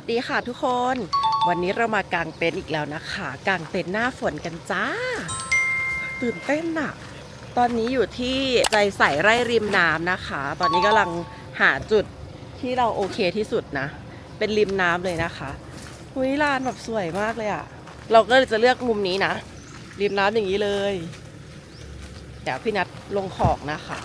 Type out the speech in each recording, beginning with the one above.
สดีค่ะทุกคน วันนี้เรามากางเต็นท์อีกแล้วนะคะกางเต็นท์หน้าฝนกันจ้า ตื่นเต้นอะตอนนี้อยู่ที่ใจใส่ไร่ริมน้ำนะคะ ตอนนี้กำลังหาจุดที่เราโอเคที่สุดนะ เป็นริมน้ำเลยนะคะหุยลานแบบสวยมากเลยอะเราก็เลยจะเลือกมุมนี้นะ ริมน้ำอย่างนี้เลย เดี๋ยวพี่นัดลงของนะคะ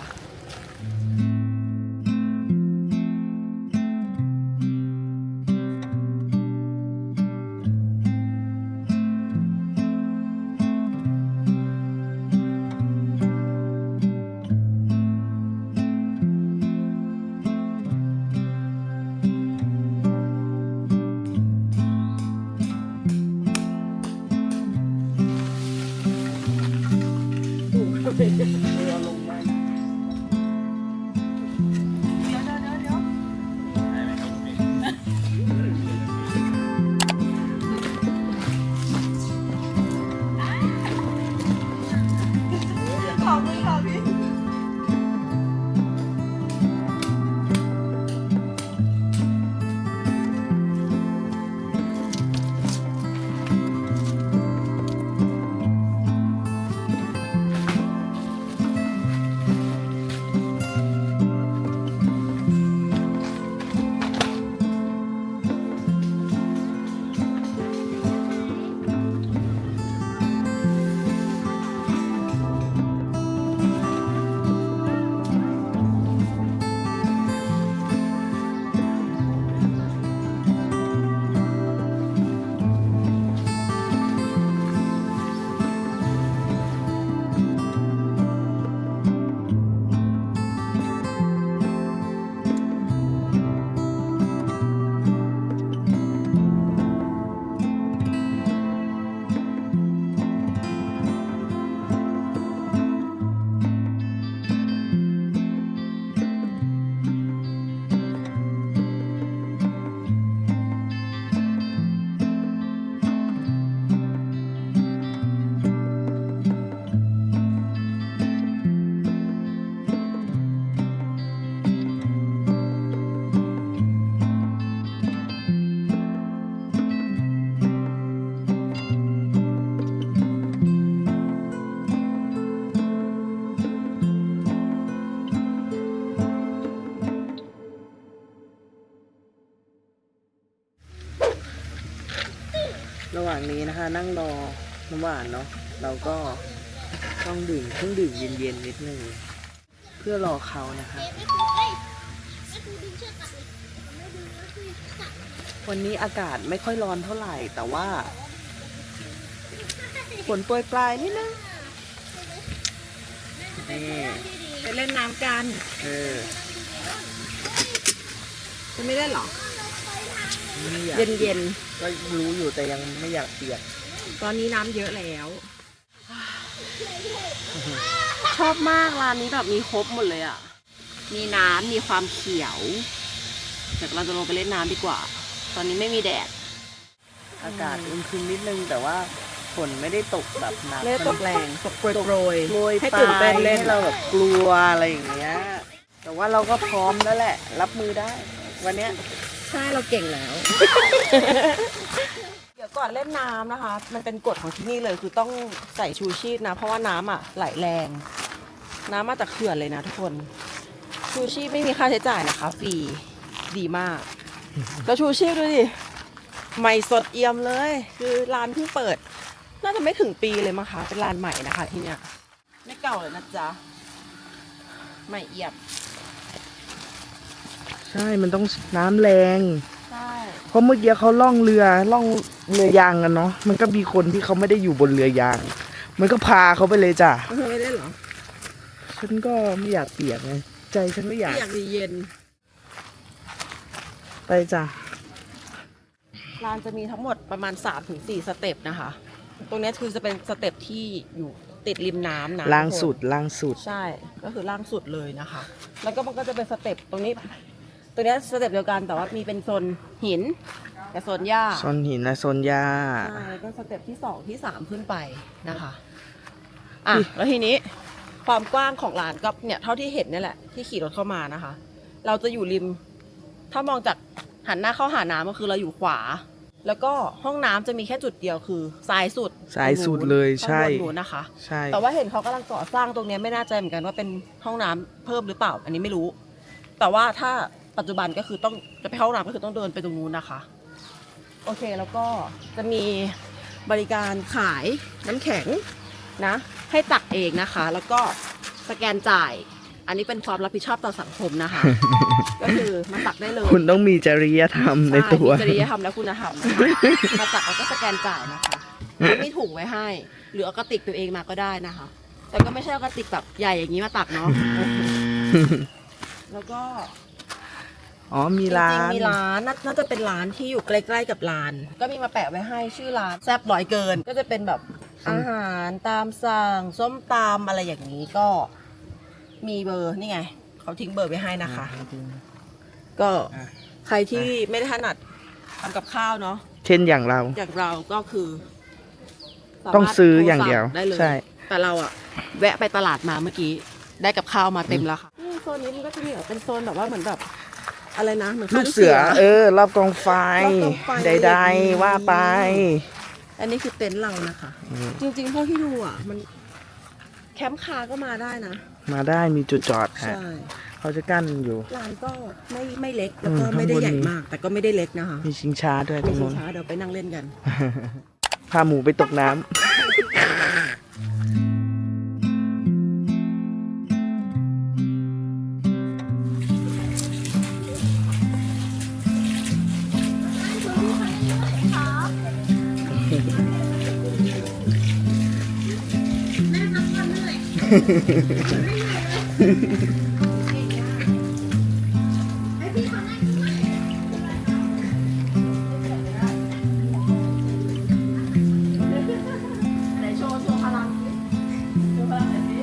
นี้นะคะนั่งรอน้ำหวานเนาะเราก็ต้องดื่มเครื่องดื่มเย็นๆนิดนึงเพื่อรอเขานะคะวันนี้อากาศไม่ค่อยร้อนเท่าไหร่ แต่ว่าฝนโปรยปลายนิดนึงนี่ไปเล่นน้ำกัน เออจะไม่ได้หรอ ไม่อยากเย็นเย็นก็รู้อยู่แต่ยังไม่อยากเปียก ๆ ตอนนี้น้ำเยอะแล้ว ชอบมากร้านนี้แบบมีครบหมดเลยอะ มีน้ำมีความเขียวเดี๋ยวเราจะลงไปเล่นน้ำดีกว่า ตอนนี้ไม่มีแดด อากาศอึมครึมนิดนึง แต่ว่าฝนไม่ได้ตกแบบหนักเล่นตกแรงตกโปรยโปรยโรยให้ตื่นเต้นเล่นให้เราแบบกลัวอะไรอย่างเงี้ย แต่ว่าเราก็พร้อมแล้วแหละ รับมือได้ วันเนี้ย ใช่เราเก่งแล้ว เดี๋ยวก่อนเล่นน้ำนะคะ มันเป็นกฎของที่นี่เลยคือต้องใส่ชูชีพนะ เพราะว่าน้ำอะไหลแรง น้ำมาจากเขื่อนเลยนะทุกคน ชูชีพไม่มีค่าใช้จ่ายนะคะฟรีดีมาก แล้วชูชีพดูดิใหม่สดเอี่ยมเลย คือร้านเพิ่งเปิด น่าจะไม่ถึงปีเลยมั้งคะเป็นร้านใหม่นะคะที่เนี้ยไม่เก่าเลยนะจ๊ะใหม่เอี่ยม ใช่มันต้องน้ำแรง ใช่เพราะเมื่อกี้เขาล่องเรือล่องเรือยางกันเนาะมันก็มีคนที่เขาไม่ได้อยู่บนเรือยาง มันก็พาเขาไปเลยจ้ะไม่ได้หรอฉันก็ไม่อยากเปียกไงใจฉันไม่อยาก อยากดีเย็น ไปจ้ะร้านจะมีทั้งหมดประมาณ3-4สเต็ปนะคะ ตรงเนี้ยคือจะเป็นสเต็ปที่อยู่ติดริมน้ำนะล่างทุกคนสุดล่างสุด ใช่ ก็คือล่างสุดเลยนะคะ แล้วก็มันก็จะเป็นสเต็ปตรงนี้ ตัวเนี้ยสเต็ปเดียวกันแต่ว่ามีเป็นโซนหินกับโซนหญ้าโซนหินและโซนหญ้า ใช่แล้วก็สเต็ปที่สองที่สามขึ้นไปนะคะอะแล้วทีนี้ความกว้างของร้านก็เนี่ยเท่าที่เห็นเนี่ยแหละที่ขี่รถเข้ามานะคะ เราจะอยู่ริม ถ้ามองจากหันหน้าเข้าหาน้ำก็คือเราอยู่ขวา แล้วก็ห้องน้ำจะมีแค่จุดเดียวคือซ้ายสุดซ้ายสุดเลยใช่ ข้างบนนู้นนะคะ ใช่ แต่ว่าเห็นเขากำลังก่อสร้างตรงเนี้ยไม่แน่ใจเหมือนกันว่าเป็นห้องน้ำเพิ่มหรือเปล่า อันนี้ไม่รู้ แต่ว่าถ้า ปัจจุบันก็คือต้องจะไปเข้าห้องน้ำก็คือต้องเดินไปตรงนู้นนะคะ โอเคแล้วก็จะมีบริการขายน้ำแข็งนะ ให้ตักเองนะคะ แล้วก็สแกนจ่าย อันนี้เป็นความรับผิดชอบต่อสังคมนะคะ ก็คือมาตักได้เลยคุณต้องมีจริยธรรมในตัวช่มีจริยธรรมและคุณธรรมนะคะมาตักแล้วก็สแกนจ่ายนะคะแล้วมีถุงไว้ให้ หรือเอากระติกตัวเองมาก็ได้นะคะ แต่ก็ไม่ใช่เอากระติกแบบใหญ่อย่างนี้มาตักเนาะ แล้วก็ อ๋อมีจร้าริงนๆมีร้านน่าน่าจะเป็นร้านที่อยู่ใกล้ๆกับร้าน ก็มีมาแปะไว้ให้ชื่อร้านแซ่บร้อยเกิน ก็จะเป็นแบบอาหารตามสั่งส้มตำอะไรอย่างนี้ก็มีเบอร์นี่ไงเขาทิ้งเบอร์ไว้ให้นะคะ ก็อะ ใครที่ไม่ได้ถนัดทำกับข้าวเนาะเช่นอย่างเราอย่างเราก็คือสามารถต้องซื้ออย่างเดียว โทรสั่ได้เลย ใช่ แต่เราอะแวะไปตลาดมาเมื่อกี้ ได้กับข้าวมาเต็มแล้วค่ะนี่โซนนี้มันก็จะมีแบบเป็นโซนแบบว่าเหมือนแบบ อะไรนะเหมือนลูข้างกเสือ เออรอบกองไฟรอบกองไฟใดๆว่าไป อันนี้คือเต็นท์เรานะคะ จริงๆเท่าที่ดูอะมันแคมป์คาร์ก็มาได้นะ มาได้มีจุดจอดฮะใช่เขาจะกั้นอยู่ร้านก็ไม่ไม่เล็กแล้วก็อืมไม่ได้ข้างบนใหญ่มีมาก แต่ก็ไม่ได้เล็กนะคะมีชิงช้าด้วยตรมีงชิงนู้นช้าเดี๋ยวไปนั่งเล่นกัน พาหมูไปตกน้ำ ไหนโชว์โชว์พลังสิโชว์พลังหน่อยสิ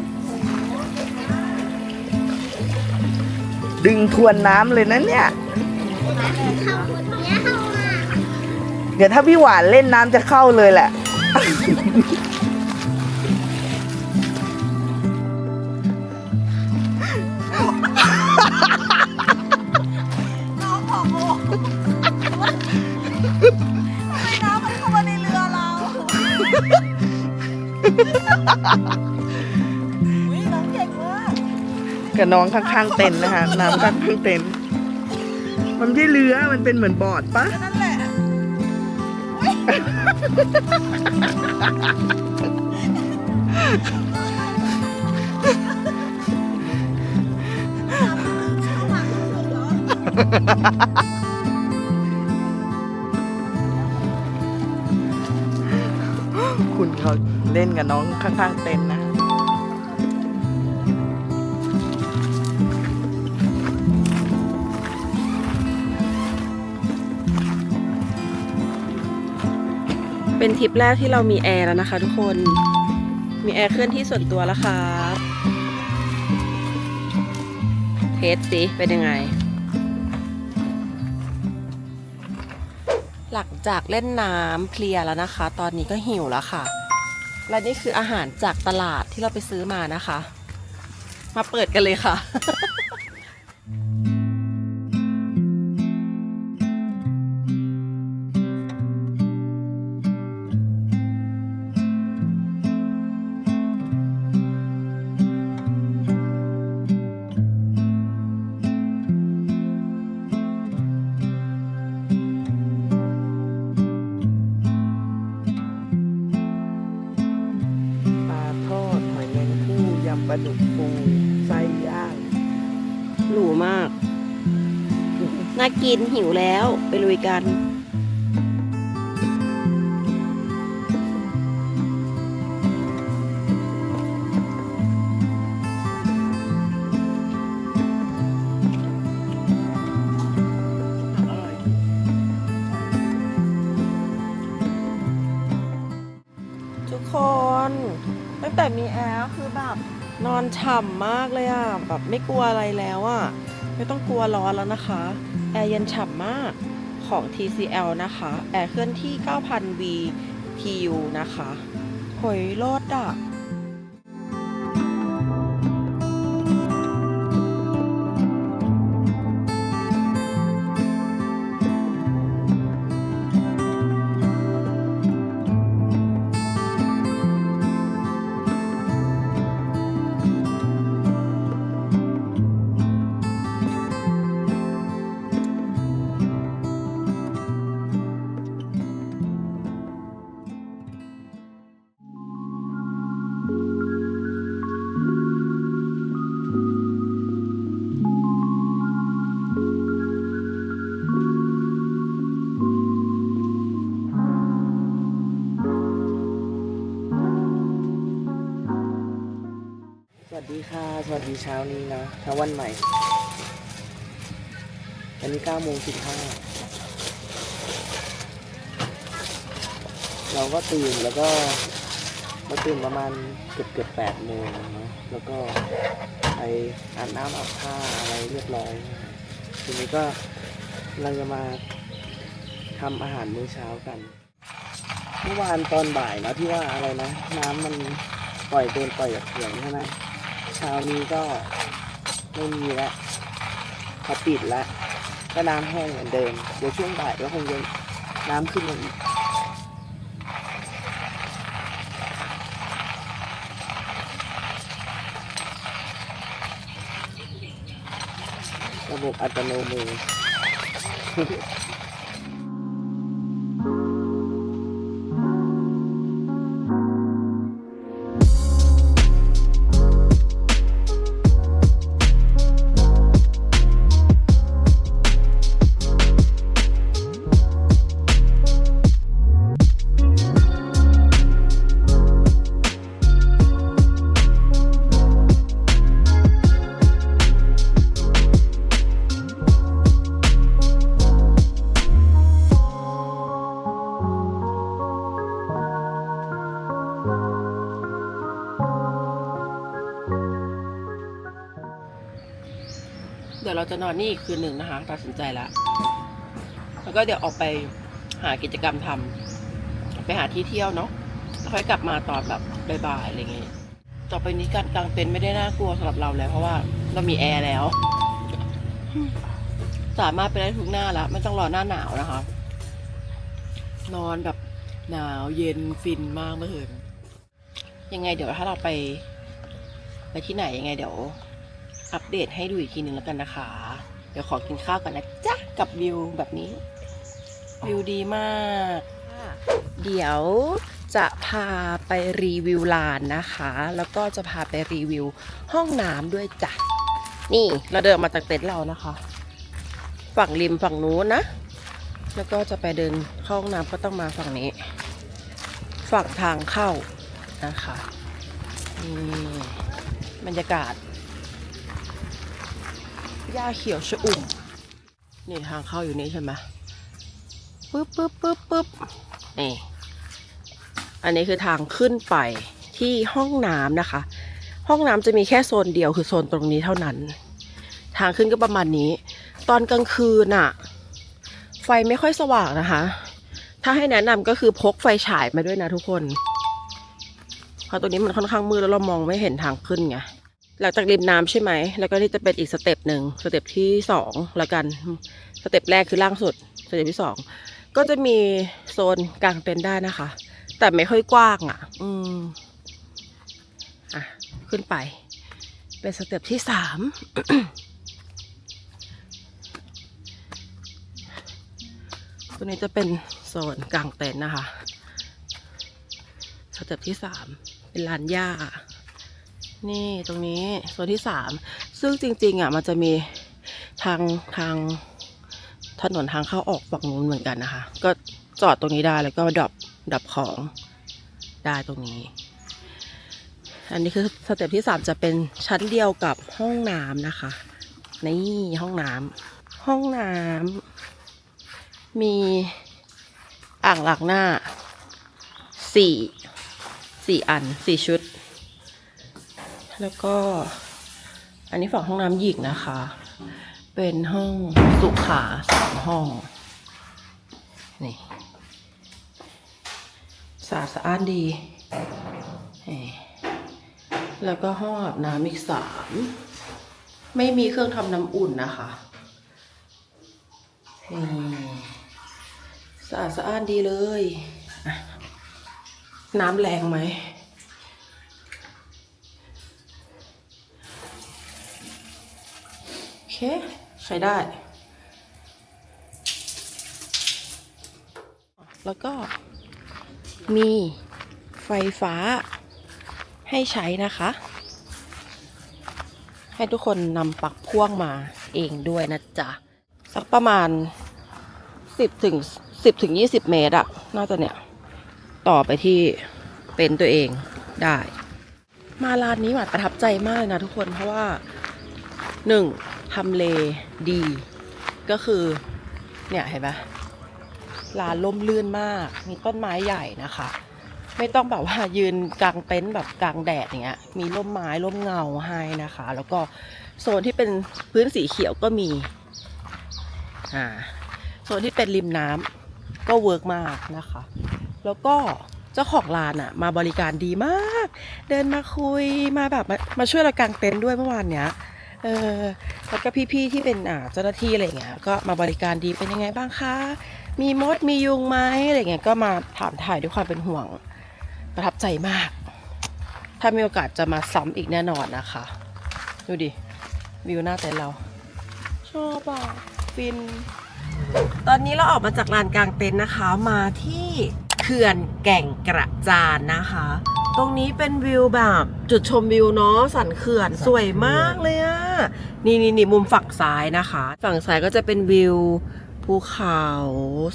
ดึงทวนน้ำเลยนะเนี่ย เดี๋ยวถ้าพี่หวานเล่นน้ำจะเข้าเลยแหละ น้ำมันเข้ามาในเรือเราอุ้ยน้องเก่งมากกับน้องข้างๆเต็นท์นะคะ น้ำข้างๆเต็นท์มันไม่ใช่เรือ มันเป็นเหมือนบอร์ดปะก็นั่นแหละอุ๊ย คุณเขาเล่นกับน้องข้างๆเต็นท์นะเป็นทริปแรกที่เรามีแอร์แล้วนะคะทุกคน มีแอร์เคลื่อนที่ส่วนตัวแล้วครับ เทสสิ เป็นยังไง หลังจากเล่นน้ำเพลียแล้วนะคะ ตอนนี้ก็หิวแล้วค่ะ และนี่คืออาหารจากตลาดที่เราไปซื้อมานะคะ มาเปิดกันเลยค่ะ หรูมาก น่ากินหิวแล้วไปลุยกัน นอนฉ่ำมากเลยอะ แบบไม่กลัวอะไรแล้วอะ ไม่ต้องกลัวร้อนแล้วนะคะ แอร์เย็นฉ่ำมากของ TCL นะคะ แอร์เคลื่อนที่ 9,000 V TU นะคะหอยโลดอะ เช้านี้นะเช้าวันใหม่อันนี้9โมง15เราก็ตื่นแล้วก็มาตื่นประมาณเกือบเกือบ8โมงนะแล้วก็ไปอาบน้ำอาบผ้าอะไรเรียบร้อย ทีนี้ก็เราจะมาทำอาหารมื้อเช้ากัน เมื่อวานตอนบ่ายนะที่ว่าอะไรนะ น้ำมันปล่อยโดนปล่อยจากเขื่อนใช่ไหม เช้านี้ก็ไม่มีแล้วเขาปิดแล้วก็น้ำแห้งเหมือนเดิม เดี๋ยวช่วงบ่ายก็คงจะน้ำขึ้นมาอีกระบบอัตโนมือ จะนอนนี่อีกคืนหนึ่งนะคะ ตัดสินใจแล้วแล้วก็เดี๋ยวออกไปหากิจกรรมทำไปหาที่เที่ยวเนาะแล้วค่อยกลับมาตอนแบบบ่ายๆอะไรเงี้ยต่อไปนี้การกางเต็นท์ไม่ได้น่ากลัวสำหรับเราแล้ว เพราะว่าเรามีแอร์แล้ว สามารถไปได้ทุกหน้าแล้วไม่ต้องรอหน้าหนาวนะคะ นอนแบบหนาวเย็นฟินมากเมื่อคืนยังไงเดี๋ยวถ้าเราไป ไปที่ไหนยังไงเดี๋ยว อัปเดตให้ดูอีกทีหนึ่งแล้วกันนะคะ เดี๋ยวขอกินข้าวก่อนนะจ๊ะกับวิวแบบนี้ วิวดีมาก เดี๋ยวจะพาไปรีวิวลานนะคะ แล้วก็จะพาไปรีวิวห้องน้ำด้วยจ้ะ นี่เราเดินมาจากเต็นท์เรานะคะ ฝั่งริมฝั่งนู้นนะ แล้วก็จะไปเดินเข้าห้องน้ำก็ต้องมาฝั่งนี้ ฝั่งทางเข้านะคะนี่บรรยากาศ หญ้าเขียวชอุ่ม นี่ทางเข้าอยู่นี่ใช่ไหมปึ๊บปึ๊บปึ๊บปึ๊บนี่ อันนี้คือทางขึ้นไปที่ห้องน้ำนะคะ ห้องน้ำจะมีแค่โซนเดียวคือโซนตรงนี้เท่านั้น ทางขึ้นก็ประมาณนี้ ตอนกลางคืนน่ะไฟไม่ค่อยสว่างนะคะ ถ้าให้แนะนำก็คือพกไฟฉายมาด้วยนะทุกคน เพราะตัวนี้มันค่อนข้างมืดแล้วเรามองไม่เห็นทางขึ้นไง หลังจากริมน้ำใช่ไหม แล้วก็นี่จะเป็นอีกสเต็ปหนึ่งสเต็ปที่สองแล้วกัน สเต็ปแรกคือล่างสุด สเต็ปที่สองก็จะมีโซนกลางเต็นท์ได้นะคะ แต่ไม่ค่อยกว้างอะ อืมอะ ขึ้นไป เป็นสเต็ปที่สามตัวนี้จะเป็นโซนกลางเต็นท์นะคะ สเต็ปที่สามเป็นลานหญ้า นี่ตรงนี้โซนที่สามซึ่งจริงๆอะมันจะมีทางทางถนนทางเข้าออกฝั่งนู้นเหมือนกันนะคะ ก็จอดตรงนี้ได้แล้วก็ดรอปดรอปของได้ตรงนี้ อันนี้คือสเต็ปที่สามจะเป็นชั้นเดียวกับห้องน้ำนะคะ นี่ห้องน้ำห้องน้ำมีอ่างล้างหน้าสี่สี่อันสี่ชุด แล้วก็อันนี้ฝั่งห้องน้ำหญิงนะคะ เป็นห้องสุขาสามห้อง นี่สะอาดสะอ้านดี แล้วก็ห้องอาบน้ำอีกสาม ไม่มีเครื่องทำน้ำอุ่นนะคะนี่สะอาดสะอ้านดีเลย น้ำแรงไหม โอ เค ใช้ได้ แล้วก็มีไฟฟ้าให้ใช้นะคะ ให้ทุกคนนำปลั๊กพ่วงมาเองด้วยนะจ๊ะ สักประมาณ 10ถึง10ถึง20 เมตรอะน่าจะเนี่ย ต่อไปที่เป็นตัวเองได้ มาร้านนี้หวานประทับใจมากเลยนะทุกคนเพราะว่าหนึ่ง ทำเลดี ก็คือ เนี่ยเห็นปะร้านล่มลื่นมาก มีต้นไม้ใหญ่นะคะ ไม่ต้องแบบว่ายืนกลางเต็นท์แบบกลางแดดอย่างเงี้ย มีร่มไม้ร่มเงาให้นะคะ แล้วก็โซนที่เป็นพื้นสีเขียวก็มี อ่า โซนที่เป็นริมน้ำก็เวิร์กมากนะคะ แล้วก็เจ้าของร้านอะมาบริการดีมาก เดินมาคุยมาแบบมามาช่วยเรากางเต็นท์ด้วยเมื่อวานเนี้ย เออแล้วก็พี่ๆที่เป็นอ่าเจ้าหน้าที่อะไรอย่างเงี้ยก็มาบริการดีเป็นยังไงบ้างคะ มีมดมียุงไหมอะไรเงี้ยก็มาถามถ่ายด้วยความเป็นห่วงประทับใจมาก ถ้ามีโอกาสจะมาซ้ำอีกแน่นอนนะคะ ดูดิ วิวหน้าเต็นท์เรา ชอบอะฟิน ตอนนี้เราออกมาจากลานกลางเต็นท์นะคะ มาที่เขื่อนแก่งกระจานนะคะ ตรงนี้เป็นวิวแบบจุดชมวิวเนาะสันเขื่อนสวยมากเลยอะนี่นี่นี่มุมฝั่งซ้ายนะคะ ฝั่งซ้ายก็จะเป็นวิวภูเขา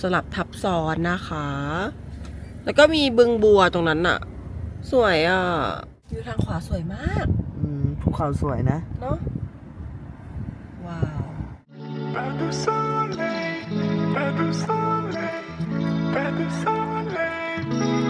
สลับทับซ้อนนะคะ แล้วก็มีบึงบัวตรงนั้นอะสวยอะวิวทางขวาสวยมากอืมภูเขาสวยนะเนาะว้าว Pas de soleil, pas de soleil, pas de soleil, la-la-la.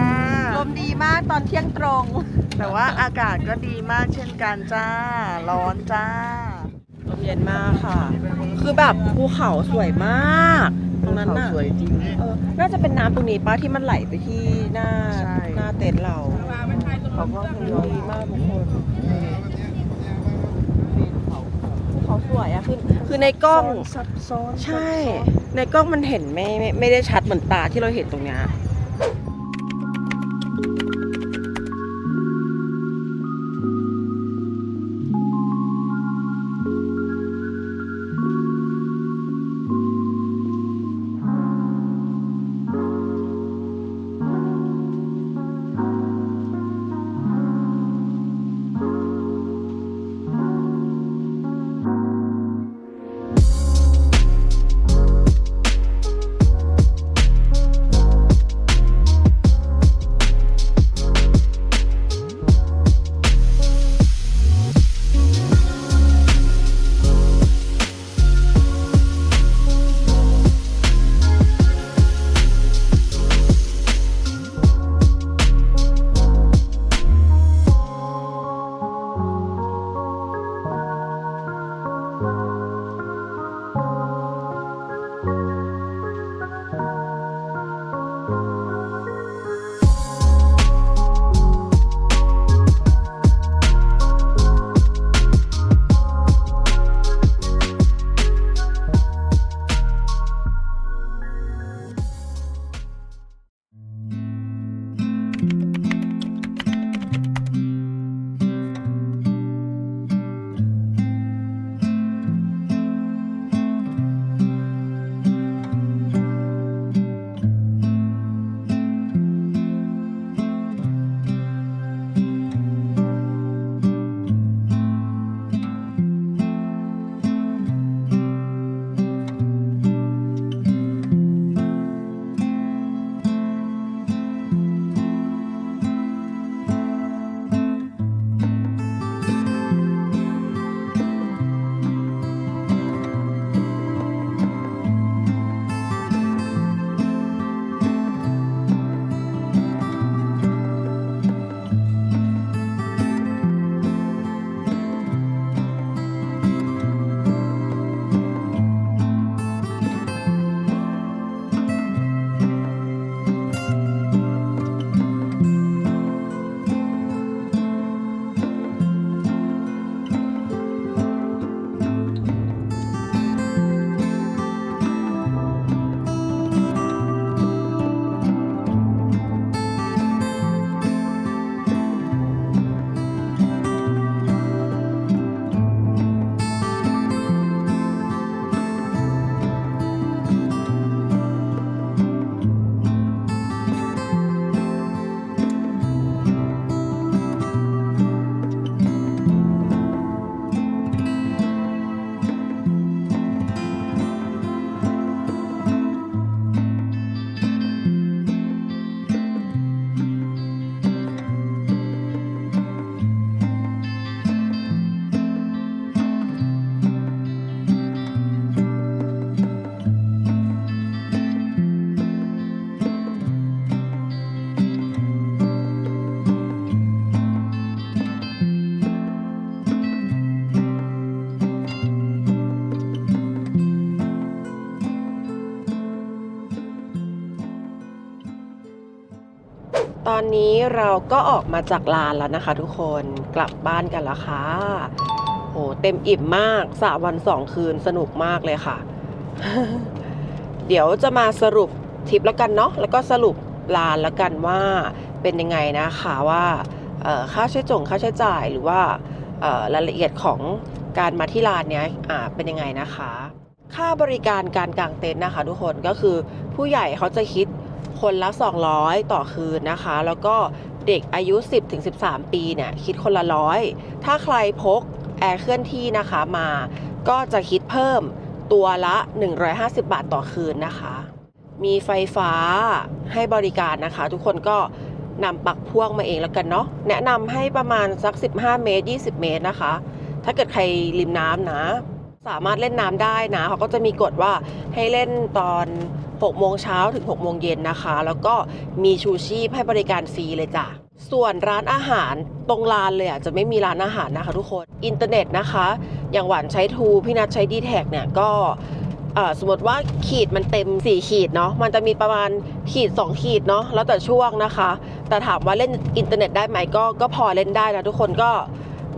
ากตอนเที่ยงตรง แต่ว่าอากาศก็ดีมากเช่นกันจ้า ร้อนจ้าลมเย็นมากค่ะ คือแบบภูเขาสวยมากตรงนั้นน่ะสวยจริงเออน่าจะเป็นน้ำตรงนี้ป้าที่มันไหลไปที่หน้าใช่หน้าเต็นท์เราเขาก็ทยอยดีมากทุกคนภูเขาสวยอะคือคือในกล้องซับซ้อนใช่ ในกล้องมันเห็นไม่ไม่ไม่ได้ชัดเหมือนตาที่เราเห็นตรงเนี้ย นี้เราก็ออกมาจากลานแล้วนะคะ ทุกคนกลับบ้านกันแล้วค่ะโหเต็มอิ่มมากสาวันสองคืนสนุกมากเลยค่ะ เดี๋ยวจะมาสรุปทริปแล้วกันเนาะแล้วก็สรุปลานแล้วกันว่าเป็นยังไงนะคะว่าค่าใช้จ่งค่าใช้จ่ายหรือว่ารายละเอียดของการมาที่ลานเนี้ยเป็นยังไงนะคะ ค่าบริการการกางเต็นท์นะคะ ทุกคนก็คือผู้ใหญ่เขาจะคิด คนละ 200 ต่อคืนนะคะ แล้วก็เด็กอายุ 10-13 ปีเนี่ยคิดคนละร้อยถ้าใครพกแอร์เคลื่อนที่นะคะมา ก็จะคิดเพิ่มตัวละ 150 บาทต่อคืนนะคะ มีไฟฟ้าให้บริการนะคะ ทุกคนก็นำปักพ่วงมาเองแล้วกันเนาะแนะนำให้ประมาณสัก 15 เมตร 20 เมตรนะคะ ถ้าเกิดใครริมน้ำนะ สามารถเล่นน้ำได้นะเขาก็จะมีกฎว่าให้เล่นตอน6โมงเช้าถึง6โมงเย็นนะคะ แล้วก็มีชูชีพให้บริการฟรีเลยจ้ะส่วนร้านอาหารตรงลานเลยอะจะไม่มีร้านอาหารนะคะทุกคนอินเทอร์เน็ตนะคะ อย่างหวานใช้ทูพี่นัทใช้ดีแท็เนี่ยก็สมมติว่าขีดมันเต็ม 4 ขีดเนาะมันจะมีประมาณขีด 2 ขีดเนาะแล้วแต่ช่วงนะคะ แต่ถามว่าเล่นอินเทอร์เน็ตได้ไหมก็ก็พอเล่นได้นะทุกคนก็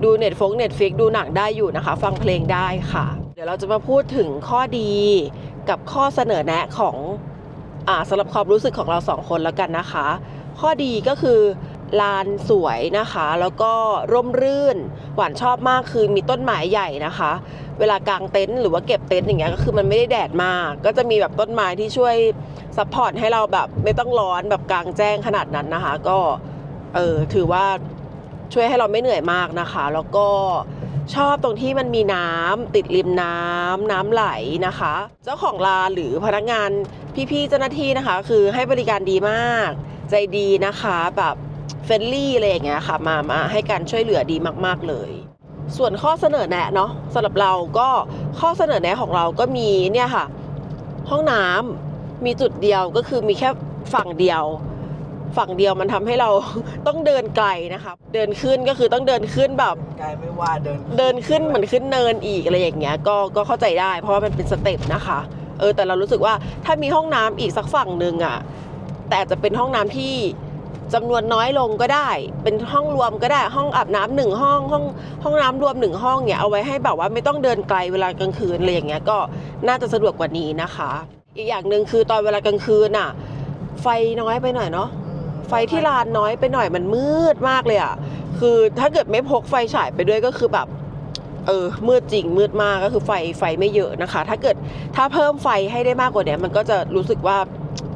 ดูเน็ตฟงเน็ตฟิกดูหนังได้อยู่นะคะ ฟังเพลงได้ค่ะ เดี๋ยวเราจะมาพูดถึงข้อดีกับข้อเสนอแนะของอ่าสำหรับความรู้สึกของเราสองคนแล้วกันนะคะ ข้อดีก็คือลานสวยนะคะ แล้วก็ร่มรื่น หวานชอบมากคือมีต้นไม้ใหญ่นะคะ เวลากางเต็นท์หรือว่าเก็บเต็นท์อย่างเงี้ยก็คือมันไม่ได้แดดมาก ก็จะมีแบบต้นไม้ที่ช่วยซัพพอร์ตให้เราแบบไม่ต้องร้อนแบบกลางแจ้งขนาดนั้นนะคะ ก็เออถือว่า ช่วยให้เราไม่เหนื่อยมากนะคะ แล้วก็ชอบตรงที่มันมีน้ำติดริมน้ำน้ำไหลนะคะ เจ้าของร้านหรือพนักงานพี่ๆเจ้าหน้าที่นะคะ คือให้บริการดีมาก ใจดีนะคะแบบเฟรนลี่อะไรอย่างเงี้ยค่ะมามาให้การช่วยเหลือดีมาก ๆเลย ส่วนข้อเสนอแนะเนาะสำหรับเราก็ข้อเสนอแนะของเราก็มีเนี่ยค่ะ ห้องน้ำมีจุดเดียวก็คือมีแค่ฝั่งเดียว ฝั่งเดียวมันทำให้เราต้องเดินไกลนะคะเดินขึ้นก็คือต้องเดินขึ้นแบบกายไม่ว่าเดินเดินขึ้นเหมือนขึ้นเนินอีกอะไรอย่างเงี้ยก็ก็เข้าใจได้ เพราะว่ามันเป็นสเต็ปนะคะเออแต่เรารู้สึกว่าถ้ามีห้องน้ำอีกสักฝั่งหนึ่งอะแต่อาจจะเป็นห้องน้ำที่จำนวนน้อยลงก็ได้ เป็นห้องรวมก็ได้ ห้องอาบน้ำหนึ่งห้อง ห้องห้องน้ำรวมหนึ่งห้องเนี่ยเอาไว้ให้แบบว่าไม่ต้องเดินไกลเวลากลางคืนอะไรอย่างเงี้ยก็น่าจะสะดวกกว่านี้นะคะ อีกอย่างหนึ่งคือตอนเวลากลางคืนอะไฟน้อยไปหน่อยเนาะ ไฟที่ลานน้อยไปหน่อยมันมืดมากเลยอะ่ะคือถ้าเกิดไม่พกไฟฉายไปด้วยก็คือแบบเออมืดจริงมืดมากก็คือไฟไฟไม่เยอะนะคะ ถ้าเกิดถ้าเพิ่มไฟให้ได้มากกว่านี้มันก็จะรู้สึกว่า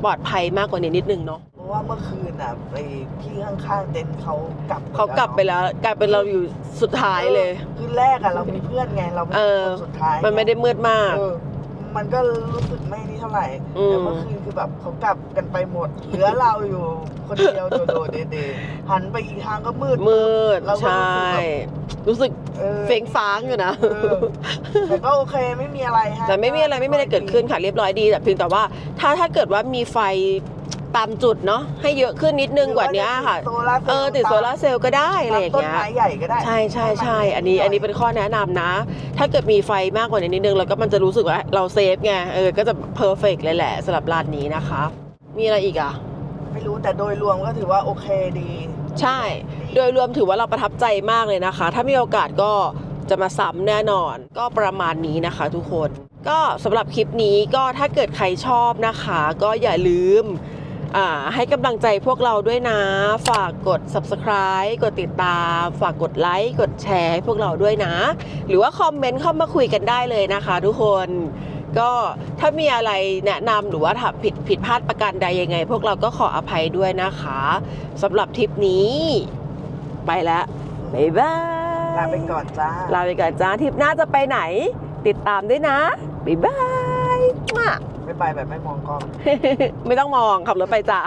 ปลอดภัยมากกว่านี้นิดนึงเนาะเพราะว่าเมื่อคืนอะไปพี่ข้างๆเต็นท์เขากลับเขากลับไปแล้วกลายเป็นเราอยู่สุดท้ายเลยออคืนแรกอะเรามีเพื่อนไงเราเป็นเออคนสุดท้ายมันไม่ได้มืดมากเออ มันก็รู้สึกไม่นี่เท่าไหร่อืม แต่เมื่อคืนคือแบบเขากลับกันไปหมด เหลือเราอยู่คนเดียวโดดๆเดๆหันไปอีกทางก็มืด มืดเราก็ใช่ รู้สึกออเฟ้งฟ้างอยู่นะ เออแต่ก็โอเคไม่มีอะไรฮะแต่ไม่มีอะไรไม่มีอะไรเกิดขึ้นค่ะเรียบร้อยดีแต่เพียงแต่ว่าถ้าถ้าเกิดว่ามีไฟ ตามจุดเนาะให้เยอะขึ้นนิดนึงกว่านี้ค่ะหรือว่าจะติดโซลาร์เซลล์เออติดโซลาร์เซลล์ก็ได้อะไรอย่างต้นเงี้ยไม้ใหญ่ก็ได้ ใช่ใช่ใช่อันนี้อันนี้เป็นข้อแนะนำนะ ถ้าเกิดมีไฟมากกว่านี้นิดนึง แล้วก็มันจะรู้สึกว่าเราเซฟไงเออก็จะเพอร์เฟกเลยแหละสำหรับร้านนี้นะคะ มีอะไรอีกอะ ไม่รู้แต่โดยรวมก็ถือว่าโอเคดี ใช่ โดยรวมถือว่าเราประทับใจมากเลยนะคะ ถ้ามีโอกาสก็จะมาซ้ำแน่นอนก็ประมาณนี้นะคะ ทุกคน ก็สำหรับคลิปนี้ก็ถ้าเกิดใครชอบนะคะ ก็อย่าลืมอ่า ให้กำลังใจพวกเราด้วยนะ ฝากกด subscribe กดติดตาม ฝากกดไลค์ กดแชร์ให้พวกเราด้วยนะ หรือว่าคอมเมนต์เข้ามาคุยกันได้เลยนะคะทุกคนก็ถ้ามีอะไรแนะนำหรือว่าถ้าผิดผิดพลาดประการใดยังไง พวกเราก็ขออภัยด้วยนะคะสำหรับทริปนี้ ไปแล้วบ๊ายบายลาไปก่อนจ้าลาไปก่อนจ้าทริปหน้าจะไปไหน ติดตามด้วยนะบ๊ายบายมั่ว ไม่ไปแบบไม่มองกล้อง ไม่ต้องมองขับรถไปจ้า